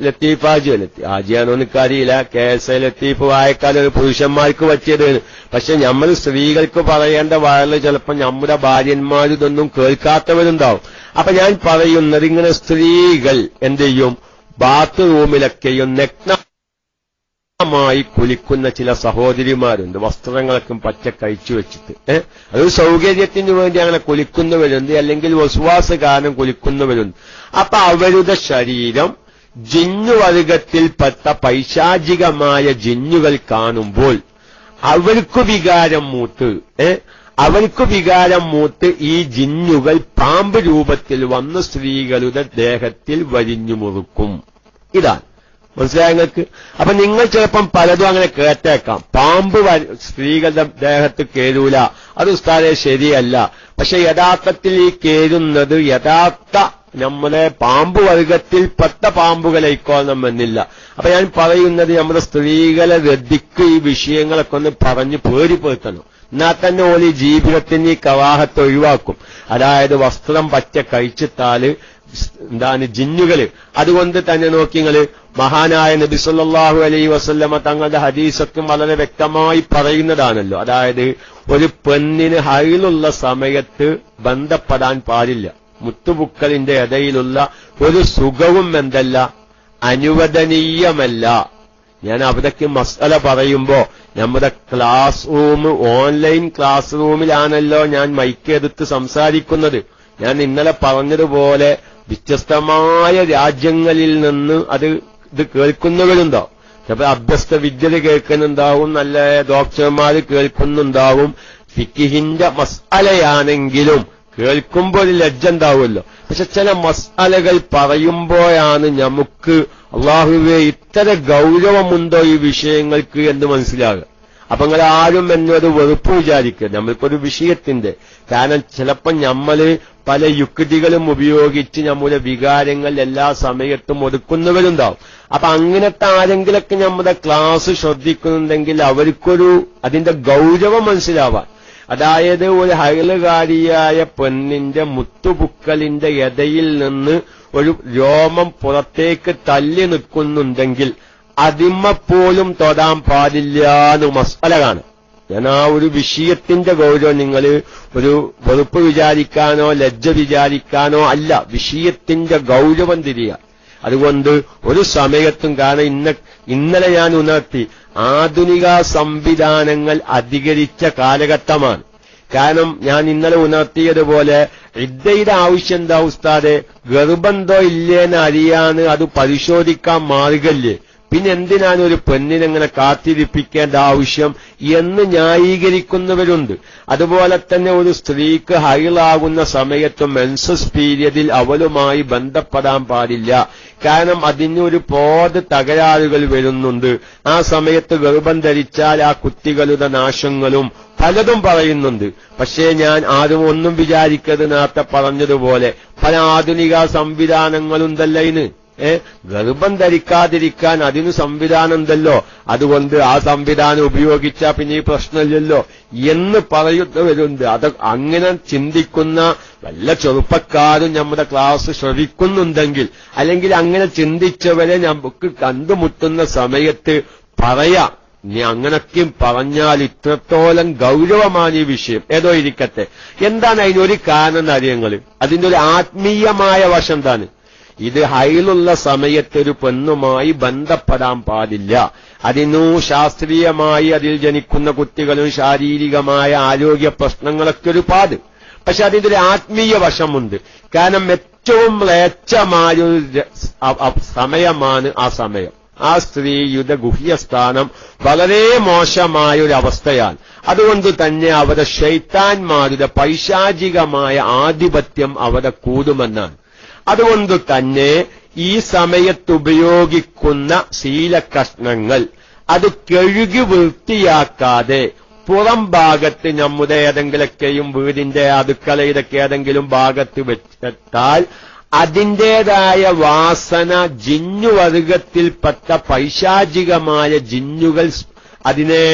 ലത്തീഫ് ഹാജി ലത്തി ആജിയാണോ എനിക്കറിയില്ല. കെ എസ് ഐ ലത്തീഫ് വായക്കാൽ ഒരു പുരുഷന്മാർക്ക് പറ്റിയത് പക്ഷെ നമ്മൾ സ്ത്രീകൾക്ക് പറയേണ്ട വയറിൽ ചിലപ്പോൾ നമ്മുടെ ഭാര്യന്മാർ ഇതൊന്നും കേൾക്കാത്തവരുണ്ടാവും. അപ്പൊ ഞാൻ പറയുന്നത് ഇങ്ങനെ സ്ത്രീകൾ എന്ത് ചെയ്യും? ബാത്റൂമിലൊക്കെയും നഗ്നമായി കുളിക്കുന്ന ചില സഹോദരിമാരുണ്ട്. വസ്ത്രങ്ങളൊക്കെ പച്ച കഴിച്ചു വെച്ചിട്ട്. ഏഹ് അതൊരു സൗകര്യത്തിന് വേണ്ടി അങ്ങനെ കുളിക്കുന്നവരുണ്ട്. അല്ലെങ്കിൽ വസുവാസ കാരണം കുളിക്കുന്നവരുണ്ട്. അപ്പൊ അവരുടെ ശരീരം ജിന്നുവർഗത്തിൽപ്പെട്ട പൈശാചികമായ ജിന്നുകൾ കാണുമ്പോൾ അവർക്ക് വികാരം മൂത്ത് ഏ? അവർക്ക് വികാരം മൂത്ത് ഈ ജിന്നുകൾ പാമ്പ് രൂപത്തിൽ വന്ന് സ്ത്രീകളുടെ ദേഹത്തിൽ വരിഞ്ഞു മുറുക്കും. ഇതാണ് മനസ്സിലായ നിങ്ങൾക്ക്? അപ്പൊ നിങ്ങൾ ചിലപ്പം പലതും അങ്ങനെ കേട്ടേക്കാം. പാമ്പ് സ്ത്രീകളുടെ ദേഹത്ത് കേരൂല അത് ഉസ്താദെ ശരിയല്ല. പക്ഷെ യഥാർത്ഥത്തിൽ ഈ കേരുന്നത് യഥാർത്ഥ നമ്മുടെ പാമ്പ് വർഗത്തിൽപ്പെട്ട പാമ്പുകളായിക്കോളണം എന്നില്ല അപ്പൊ ഞാൻ പറയുന്നത് നമ്മുടെ സ്ത്രീകളെ രദ്ദിക്ക് ഈ വിഷയങ്ങളൊക്കെ ഒന്ന് പറഞ്ഞ് പേടിപ്പെടുത്തണം. എന്നാൽ തന്നെ ഓൽ ജീവിതത്തിന് ഈ കവാഹത്തെ ഒഴിവാക്കും. അതായത് വസ്ത്രം പറ്റ കഴിച്ചിട്ടാൽ എന്താണ് ജിന്നുകൾ. അതുകൊണ്ട് തന്നെ നോക്കിങ്ങൾ മഹാനായ നബി സല്ലാഹു അലൈഹി വസല്ലമ തങ്ങളുടെ ഹദീസൊക്കെ വളരെ വ്യക്തമായി പറയുന്നതാണല്ലോ. അതായത് ഒരു പെണ്ണിന് ഹൈലുള്ള സമയത്ത് ബന്ധപ്പെടാൻ പാടില്ല. മുത്തുപുക്കളിന്റെ ഇടയിലുള്ള ഒരു സുഖവും എന്തല്ല അനുവദനീയമല്ല. ഞാൻ അവിടേക്ക് മസല പറയുമ്പോ നമ്മുടെ ക്ലാസ് റൂം ഓൺലൈൻ ക്ലാസ് റൂമിലാണല്ലോ ഞാൻ മൈക്കെടുത്ത് സംസാരിക്കുന്നത്. ഞാൻ ഇന്നലെ പറഞ്ഞതുപോലെ വ്യത്യസ്തമായ രാജ്യങ്ങളിൽ നിന്ന് അത് ഇത് കേൾക്കുന്നവരുണ്ടോ? ചിലപ്പോൾ അഭ്യസ്ത വിദ്യത കേൾക്കുന്നുണ്ടാവും നല്ല ഡോക്ടർമാര് കേൾക്കുന്നുണ്ടാവും. ഫിക്കിഹിന്റെ മസാലയാണെങ്കിലും കേൾക്കുമ്പോൾ ഒരു ലജ്ജ ഉണ്ടാവുമല്ലോ പക്ഷെ ചില മസാലകൾ പറയുമ്പോഴാണ് നമുക്ക് അള്ളാഹുവെ ഇത്ര ഗൗരവമുണ്ടോ ഈ വിഷയങ്ങൾക്ക് എന്ന് മനസ്സിലാകുക അപ്പൊ നിങ്ങൾ ആരും എന്നൊരു വെറുപ്പ് വിചാരിക്കുക നമ്മൾക്കൊരു വിഷയത്തിന്റെ കാരണം ചിലപ്പോൾ നമ്മൾ പല യുക്തികളും ഉപയോഗിച്ച് നമ്മുടെ വികാരങ്ങൾ എല്ലാ സമയത്തും ഒതുക്കുന്നവരുണ്ടാവും. അപ്പൊ അങ്ങനത്തെ ആരെങ്കിലൊക്കെ നമ്മുടെ ക്ലാസ് ശ്രദ്ധിക്കുന്നുണ്ടെങ്കിൽ അവർക്കൊരു അതിന്റെ ഗൗരവം മനസ്സിലാവാൻ. അതായത് ഒരു ഹൈലുകാരിയായ പെണ്ണിന്റെ മുത്തുപുക്കലിന്റെ എതയിൽ നിന്ന് ഒരു രോമം പുറത്തേക്ക് തല്ലി നിൽക്കുന്നുണ്ടെങ്കിൽ അതിമ്മപ്പോലും തൊടാൻ പാടില്ല എന്ന് കാണും. ഞാൻ ആ ഒരു വിഷയത്തിന്റെ ഗൗരവം നിങ്ങൾ ഒരു വെറുപ്പ് വിചാരിക്കാനോ ലജ്ജ വിചാരിക്കാനോ അല്ല വിഷയത്തിന്റെ ഗൗരവം തിരിയുക അതുകൊണ്ട് ഒരു സമയത്തും കാരണം ഇന്ന ഇന്നലെ ഞാൻ ഉണർത്തി. ആധുനിക സംവിധാനങ്ങൾ അധികരിച്ച കാലഘട്ടമാണ്. കാരണം ഞാൻ ഇന്നലെ ഉണർത്തിയതുപോലെ ഇദ്ദയുടെ ആവശ്യം എന്താ ഉസ്താദെ? ഗർഭന്തോ ഇല്ലേന്ന് അറിയാന്ന് അത് പരിശോധിക്കാൻ മാർഗല്ലേ പിന്നെ എന്തിനാണ് ഒരു പെണ്ണിനെങ്ങനെ കാത്തിരിപ്പിക്കേണ്ട ആവശ്യം എന്ന് ന്യായീകരിക്കുന്നവരുണ്ട്. അതുപോലെ തന്നെ ഒരു സ്ത്രീക്ക് ഹൈളാകുന്ന സമയത്ത് മെൻസസ് പീരിയഡിൽ അവളുമായി ബന്ധപ്പെടാൻ പാടില്ല. കാരണം അതിനൊരു പോത് തകരാറുകൾ വരുന്നുണ്ട്. ആ സമയത്ത് ഗർഭം ധരിച്ചാൽ ആ കുട്ടികളുടെ നാശങ്ങളും പലതും പറയുന്നുണ്ട്. പക്ഷേ ഞാൻ ആരും ഒന്നും വിചാരിക്കരുത് നേരത്തെ പറഞ്ഞതുപോലെ പല ആധുനിക സംവിധാനങ്ങളുണ്ടല്ലോ ഗർഭം ധരിക്കാതിരിക്കാൻ അതിനു സംവിധാനം ഉണ്ടല്ലോ അതുകൊണ്ട് ആ സംവിധാനം ഉപയോഗിച്ചാൽ പിന്നെ ഈ പ്രശ്നമില്ലല്ലോ എന്ന് പറയുന്നവരുണ്ട് അത് അങ്ങനെ ചിന്തിക്കുന്ന വല്ല ചെറുപ്പക്കാരും നമ്മുടെ ക്ലാസ് ശ്രവിക്കുന്നുണ്ടെങ്കിൽ അല്ലെങ്കിൽ അങ്ങനെ ചിന്തിച്ചവരെ നമുക്ക് കണ്ടുമുട്ടുന്ന സമയത്ത് പറയാം. നീ അങ്ങനൊക്കെയും പറഞ്ഞാൽ ഇത്രത്തോളം ഗൗരവമാണ് ഈ വിഷയം. ഏതോ ഇരിക്കട്ടെ. എന്താണ് അതിനൊരു കാരണം അറിയങ്ങൾ അതിന്റെ ഒരു ആത്മീയമായ വശം എന്താണ്? ഇത് ഹൈലുള്ള സമയത്ത് ഒരു പെണ്ണുമായി ബന്ധപ്പെടാൻ പാടില്ല. അതിനു ശാസ്ത്രീയമായി അതിൽ ജനിക്കുന്ന കുട്ടികളും ശാരീരികമായ ആരോഗ്യ പ്രശ്നങ്ങളൊക്കെ ഒരുപാട്. പക്ഷെ അതിന്റെ ഒരു ആത്മീയ വശമുണ്ട്. കാരണം ഏറ്റവും മ്ലേച്ഛമായ സമയമാണ് ആ സമയം. ആ സ്ത്രീയുടെ ഗുഹ്യസ്ഥാനം വളരെ മോശമായ ഒരു അവസ്ഥയാണ്. അതുകൊണ്ട് തന്നെ അവരുടെ ശൈത്താൻമാരുടെ പൈശാചികമായ ആധിപത്യം അവരെ കൂടുമെന്നാണ്. അതുകൊണ്ട് തന്നെ ഈ സമയത്ത് ഉപയോഗിക്കുന്ന ശീലകഷ്ണങ്ങൾ അത് കഴുകി വൃത്തിയാക്കാതെ പുറം ഭാഗത്ത് നമ്മുടെ ഏതെങ്കിലൊക്കെയും വീടിന്റെ അടുക്കളയിലൊക്കെ ഏതെങ്കിലും ഭാഗത്ത് വെച്ചിട്ടാൽ അതിന്റേതായ വാസന ജിന്നുവർഗത്തിൽപ്പെട്ട പൈശാചികമായ ജിന്നുകൾ അതിനെ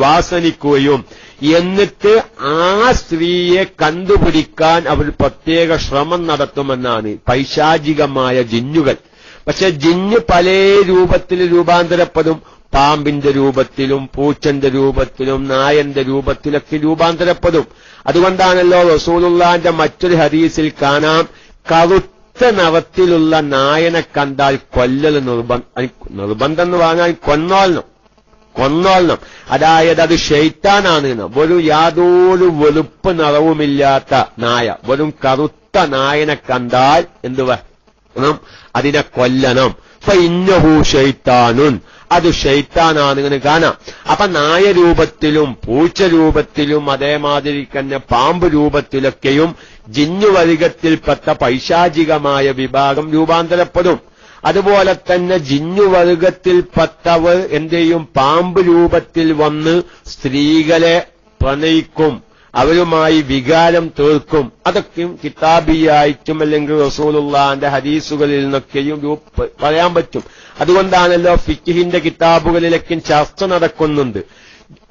വാസനിക്കുകയും എന്നിട്ട് ആ സ്ത്രീയെ കണ്ടുപിടിക്കാൻ അവർ പ്രത്യേക ശ്രമം നടത്തുമെന്നാണ് പൈശാചികമായ ജിന്നുകൾ. പക്ഷെ ജിന്ന് പല രൂപത്തിൽ രൂപാന്തരപ്പെടും. പാമ്പിന്റെ രൂപത്തിലും പൂച്ചന്റെ രൂപത്തിലും നായന്റെ രൂപത്തിലൊക്കെ രൂപാന്തരപ്പെടും. അതുകൊണ്ടാണല്ലോ റസൂലുള്ളാന്റെ മറ്റൊരു ഹദീസിൽ കാണാം കറുത്ത നവത്തിലുള്ള നായനെ കണ്ടാൽ കൊല്ലൽ നിർബന്ധം നിർബന്ധം എന്ന് പറഞ്ഞാൽ കൊന്നോളണം കൊന്നോളണം. അതായത് അത് ഷെയ്ത്താനാണ് ഒരു യാതൊരു വെളുപ്പ് നിറവുമില്ലാത്ത നായ. വെറും കറുത്ത നായനെ കണ്ടാൽ എന്ത് അതിനെ കൊല്ലണം. ഇന്നഹു ഷെയ്ത്താനുൻ അത് ഷെയ്ത്താനാണെന്ന് കാണാം. അപ്പൊ നായ രൂപത്തിലും പൂച്ച രൂപത്തിലും അതേമാതിരി തന്നെ പാമ്പ് രൂപത്തിലൊക്കെയും ജിന്നുവർഗത്തിൽപ്പെട്ട പൈശാചികമായ വിഭാഗം രൂപാന്തരപ്പെടും. അതുപോലെ തന്നെ ജിന്നുവർഗത്തിൽപ്പെട്ടവർ എന്ത് ചെയ്യും? പാമ്പ് രൂപത്തിൽ വന്ന് സ്ത്രീകളെ പ്രണയിക്കും. അവരുമായി വികാരം തീർക്കും. അതൊക്കെയും കിതാബിയായിട്ടും അല്ലെങ്കിൽ റസൂലുള്ളാന്റെ ഹദീസുകളിൽ നിന്നൊക്കെയും പറയാൻ പറ്റും. അതുകൊണ്ടാണല്ലോ ഫിക്കിഹിന്റെ കിതാബുകളിലൊക്കെ ചർച്ച നടക്കുന്നുണ്ട്.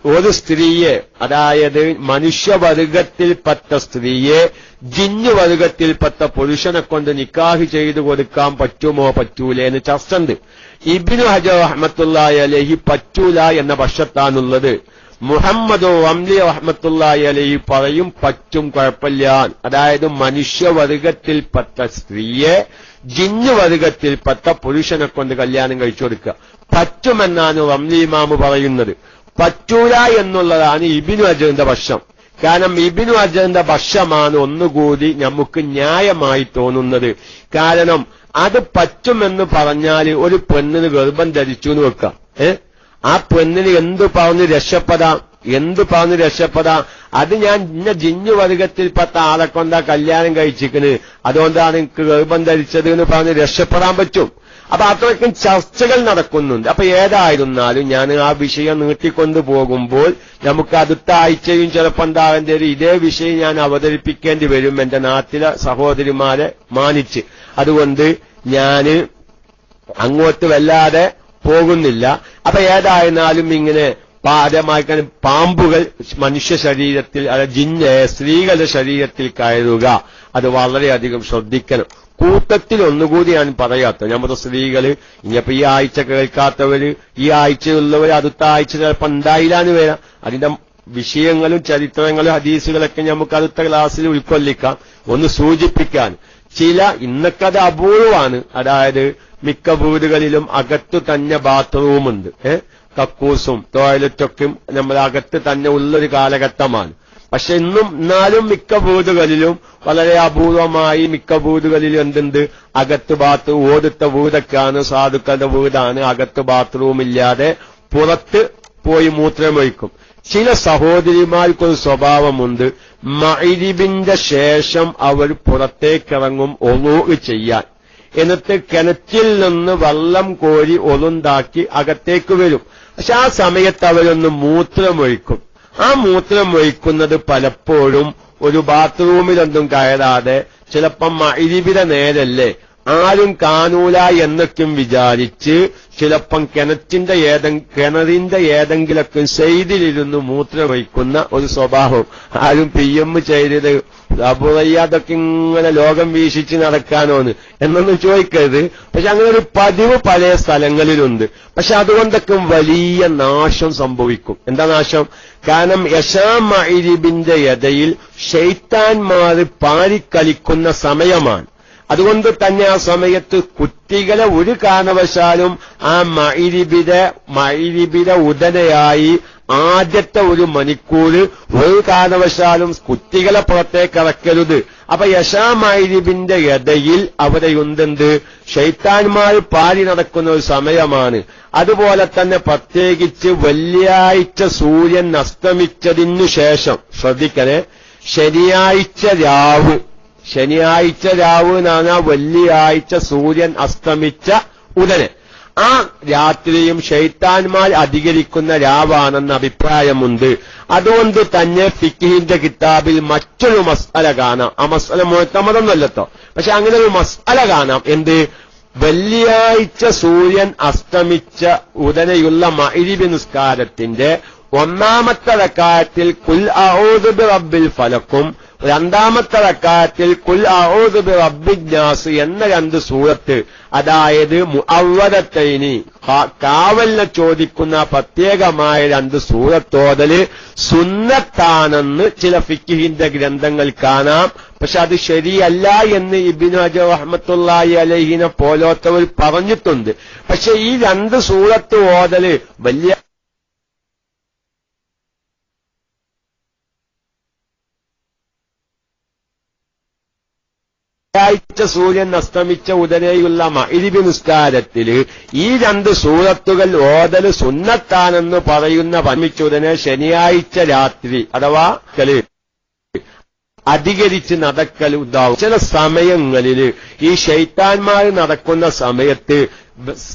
ഒരു സ്ത്രീയെ അതായത് മനുഷ്യവർഗത്തിൽപ്പെട്ട സ്ത്രീയെ ജിഞ്ഞുവർഗത്തിൽപ്പെട്ട പുരുഷനെ കൊണ്ട് നിക്കാഹ് ചെയ്തു കൊടുക്കാൻ പറ്റുമോ പറ്റൂലേ എന്ന് ചർച്ച ഉണ്ട് ഇബിനു ഹജർ അഹമ്മത്തുള്ള അലഹി പറ്റൂല എന്ന പക്ഷത്താണുള്ളത്. മുഹമ്മദോ വംലി റഹ്മത്തുള്ളാഹി അലഹി പറയും പറ്റും കുഴപ്പമില്ല. അതായത് മനുഷ്യവർഗത്തിൽപ്പെട്ട സ്ത്രീയെ ജിഞ്ഞുവർഗത്തിൽപ്പെട്ട പുരുഷനെ കൊണ്ട് കല്യാണം കഴിച്ചു കൊടുക്കുക. പറ്റുമെന്നാണ് റംലി ഇമാമ് പറയുന്നത്. പറ്റൂല എന്നുള്ളതാണ് ഇബിനു അജറിന്റെ പക്ഷം കാരണം ഇബിനു അജറിന്റെ പക്ഷമാണ് ഒന്നുകൂടി നമുക്ക് ന്യായമായി തോന്നുന്നത്. കാരണം അത് പറ്റുമെന്ന് പറഞ്ഞാൽ ഒരു പെണ്ണിന് ഗർഭം ധരിച്ചു എന്ന് വെക്കാം ആ പെണ്ണിന് എന്തു പറഞ്ഞ് രക്ഷപ്പെടാം? എന്തു പറഞ്ഞ് രക്ഷപ്പെടാം? അത് ഞാൻ ഇന്ന ജിഞ്ഞു വർഗത്തിൽപ്പെട്ട ആളെ കൊണ്ടാ കല്യാണം കഴിച്ചിരിക്കുന്നത് അതുകൊണ്ടാണ് എനിക്ക് ഗർഭം ധരിച്ചത് എന്ന് പറഞ്ഞ് രക്ഷപ്പെടാൻ പറ്റും. അപ്പൊ അത്രയ്ക്കും ചർച്ചകൾ നടക്കുന്നുണ്ട്. അപ്പൊ ഏതായിരുന്നാലും ഞാൻ ആ വിഷയം നീട്ടിക്കൊണ്ടു പോകുമ്പോൾ നമുക്ക് അടുത്ത ആഴ്ചയും ചിലപ്പോൾ എന്താകേണ്ടി ഒരു ഇതേ വിഷയം ഞാൻ അവതരിപ്പിക്കേണ്ടി വരും എന്റെ നാട്ടിലെ സഹോദരിമാരെ മാനിച്ച്. അതുകൊണ്ട് ഞാൻ അങ്ങോട്ട് വല്ലാതെ പോകുന്നില്ല. അപ്പൊ ഏതായിരുന്നാലും ഇങ്ങനെ പാരമായിക്കാൻ പാമ്പുകൾ മനുഷ്യ ശരീരത്തിൽ അല്ല ജിന്ന് സ്ത്രീകളുടെ ശരീരത്തിൽ കയറുക. അത് വളരെയധികം ശ്രദ്ധിക്കണം. കൂട്ടത്തിൽ ഒന്നുകൂടി ഞാൻ പറയാത്ത നമ്മുടെ സ്ത്രീകൾ ഇനിയിപ്പോ ഈ ആഴ്ച കേൾക്കാത്തവര് ഈ ആഴ്ചയുള്ളവർ അടുത്ത ആഴ്ച ചിലപ്പോ ഉണ്ടായില്ലാന്ന് വരാം. അതിന്റെ വിഷയങ്ങളും ചരിത്രങ്ങളും ഹദീസുകളൊക്കെ നമുക്ക് അടുത്ത ക്ലാസ്സിൽ ഉൾക്കൊള്ളിക്കാം. ഒന്ന് സൂചിപ്പിക്കാൻ ചില ഇന്നൊക്കെ അത് അപൂർവമാണ്. അതായത് മിക്ക വീടുകളിലും അകത്തു തന്നെ ബാത്റൂമുണ്ട്. ഏഹ് കക്കൂസും ടോയ്ലറ്റൊക്കെ നമ്മൾ അകത്ത് തന്നെ ഉള്ളൊരു കാലഘട്ടമാണ്. പക്ഷെ ഇന്നും എന്നാലും മിക്ക ഭൂതുകളിലും വളരെ അപൂർവമായി മിക്ക ഭൂതുകളിലും എന്തുണ്ട്? അകത്ത് ബാത്ത് ഓടുത്ത ഭൂതക്കാണ് സാധുക്കളുടെ വീടാണ്. അകത്ത് ബാത്റൂം ഇല്ലാതെ പുറത്ത് പോയി മൂത്രമൊഴിക്കും. ചില സഹോദരിമാർക്കൊരു സ്വഭാവമുണ്ട്. മൈരിബിന്റെ ശേഷം അവർ പുറത്തേക്കിറങ്ങും ഒളു ചെയ്യാൻ. എന്നിട്ട് കിണറ്റിൽ നിന്ന് വെള്ളം കോരി ഒളുണ്ടാക്കി അകത്തേക്ക് വരും. പക്ഷെ ആ സമയത്ത് അവരൊന്ന് മൂത്രമൊഴിക്കും. ആ മൂത്രം ഒഴിക്കുന്നത് പലപ്പോഴും ഒരു ബാത്റൂമിലൊന്നും കയറാതെ ചിലപ്പം മൈരിബിയുടെ നേരല്ലേ ആരും കാണൂല എന്നൊക്കെയും വിചാരിച്ച് ചിലപ്പം കിണറ്റിന്റെ ഏതെ കിണറിന്റെ ഏതെങ്കിലൊക്കെ മൂത്ര മൂത്രമൊഴിക്കുന്ന ഒരു സ്വഭാവം. ആരും പി എം ചെയ്തത് അബുറയ്യാതൊക്കെ ഇങ്ങനെ ലോകം വീക്ഷിച്ച് നടക്കാനോന്ന്. എന്നൊന്നും ചോദിക്കരുത്. പക്ഷെ അങ്ങനെ ഒരു പതിവ് പല സ്ഥലങ്ങളിലുണ്ട്. പക്ഷെ അതുകൊണ്ടൊക്കെ വലിയ നാശം സംഭവിക്കും. എന്താ നാശം? കാരണം യശാമൈരിബിന്റെ യഥയിൽ ഷെയ്ത്താൻമാർ പാരിക്കളിക്കുന്ന സമയമാണ്. അതുകൊണ്ട് തന്നെ ആ സമയത്ത് കുട്ടികളെ ഒരു കാരണവശാലും ആ മൈരിബിര മൈരിബിര ഉടനെയായി ആദ്യത്തെ ഒരു മണിക്കൂറ് ഒരു കാരണവശാലും കുട്ടികളെ പുറത്തേക്ക് ഇറക്കരുത്. അപ്പൊ യശാമൈരിബിന്റെ ഇടയിൽ അവിടെ ഉണ്ടെന്ത് ഷെയ്ത്താൻമാർ പാടി നടക്കുന്ന ഒരു സമയമാണ്. അതുപോലെ തന്നെ പ്രത്യേകിച്ച് വെള്ളിയാഴ്ച സൂര്യൻ അസ്തമിച്ചതിനു ശേഷം ശ്രദ്ധിക്കണേ ശനിയാഴ്ച രാവ് ശനിയാഴ്ച രാവ് എന്നാണ് വെള്ളിയാഴ്ച സൂര്യൻ അസ്തമിച്ച ഉടനെ. ആ രാത്രിയും ഷെയ്ത്താൻമാർ അധികരിക്കുന്ന രാവാണെന്ന അഭിപ്രായമുണ്ട്. അതുകൊണ്ട് തന്നെ ഫിക്കിഹിന്റെ കിതാബിൽ മറ്റൊരു മസ്അല കാണാം. ആ മസ്അല മുഴത്തമതൊന്നല്ലട്ടോ പക്ഷെ അങ്ങനെ ഒരു മസ്അല കാണാം. എന്ത്? വെള്ളിയാഴ്ച സൂര്യൻ അസ്തമിച്ച ഉടനെയുള്ള മൈരിബി നിസ്കാരത്തിന്റെ ഒന്നാമത്തെ റക്കായത്തിൽ കുൽ ഔദുബി റബ്ബിൽ ഫലക്കും രണ്ടാമത്തെ റക്കാത്തിൽ കുൽ ഔദുബി റബ്ബിജ്ഞാസ് എന്ന രണ്ട് സൂറത്ത് അതായത് അവതത്തൈനി കാവലിനെ ചോദിക്കുന്ന പ്രത്യേകമായ രണ്ട് സൂറത്തോതൽ സുന്നത്താണെന്ന് ചില ഫിക്കിഹിന്റെ ഗ്രന്ഥങ്ങൾ കാണാം. പക്ഷെ അത് ശരിയല്ല എന്ന് ഇബിനു അജ റഹ്മത്തുള്ളാഹി അലഹിനെ പോലോത്തവർ പറഞ്ഞിട്ടുണ്ട്. പക്ഷെ ഈ രണ്ട് സൂറത്ത് ഓതൽ വലിയ ആഴ്ച സൂര്യൻ അസ്തമിച്ച ഉടനെയുള്ള മഹിരിബി നിസ്കാരത്തിൽ ഈ രണ്ട് സൂറത്തുകൾ ഓതൽ സുന്നത്താനെന്ന് പറയുന്ന പമിച്ചുടനെ ശനിയാഴ്ച രാത്രി അഥവാ കൽ അധികരിച്ച് നടക്കൽ ഉണ്ടാവും. ചില സമയങ്ങളിൽ ഈ ശൈത്താന്മാർ നടക്കുന്ന സമയത്ത്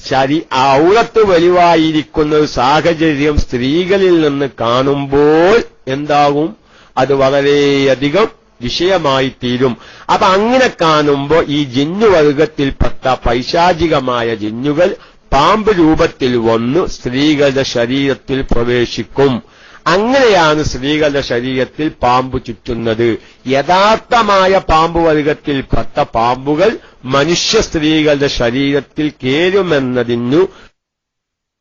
ശരി ഔറത്ത് വലിവായിരിക്കുന്ന ഒരു സാഹചര്യം സ്ത്രീകളിൽ നിന്ന് കാണുമ്പോൾ എന്താകും അത് വളരെയധികം വിഷയമായി തീരും. അപ്പൊ അങ്ങനെ കാണുമ്പോ ഈ ജിന്നുവർഗത്തിൽപ്പെട്ട പൈശാചികമായ ജിന്നുകൾ പാമ്പ് രൂപത്തിൽ വന്ന് സ്ത്രീകളുടെ ശരീരത്തിൽ പ്രവേശിക്കും. അങ്ങനെയാണ് സ്ത്രീകളുടെ ശരീരത്തിൽ പാമ്പ് ചുറ്റുന്നത്. യഥാർത്ഥമായ പാമ്പ് വർഗത്തിൽപ്പെട്ട പാമ്പുകൾ മനുഷ്യ സ്ത്രീകളുടെ ശരീരത്തിൽ കേരുമെന്നതിനു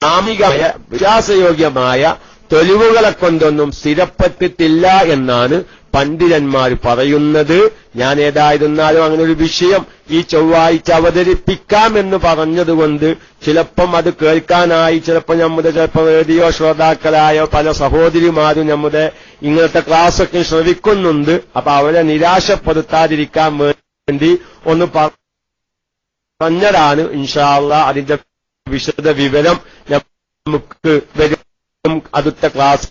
സാമികമായ വിശ്വാസയോഗ്യമായ തെളിവുകളെ കൊണ്ടൊന്നും സ്ഥിരപ്പെട്ടിട്ടില്ല എന്നാണ് പണ്ഡിതന്മാർ പറയുന്നത് ഞാൻ ഏതായിരുന്നാലും അങ്ങനെ ഒരു വിഷയം ഈ ചൊവ്വാഴ്ച അവതരിപ്പിക്കാം എന്ന് പറഞ്ഞതുകൊണ്ട് ചിലപ്പം അത് കേൾക്കാനായി ചിലപ്പോൾ നമ്മുടെ ചിലപ്പോൾ വേദിയോ ശ്രോതാക്കളായ പല സഹോദരിമാരും നമ്മുടെ ഇങ്ങനത്തെ ക്ലാസ്സൊക്കെ ശ്രവിക്കുന്നുണ്ട്. അപ്പൊ അവരെ നിരാശപ്പെടുത്താതിരിക്കാൻ വേണ്ടി ഒന്ന് പറഞ്ഞതാണ് ഇൻഷാള്ള അതിന്റെ വിശദ വിവരം നമുക്ക് വരും. അടുത്ത ക്ലാസ്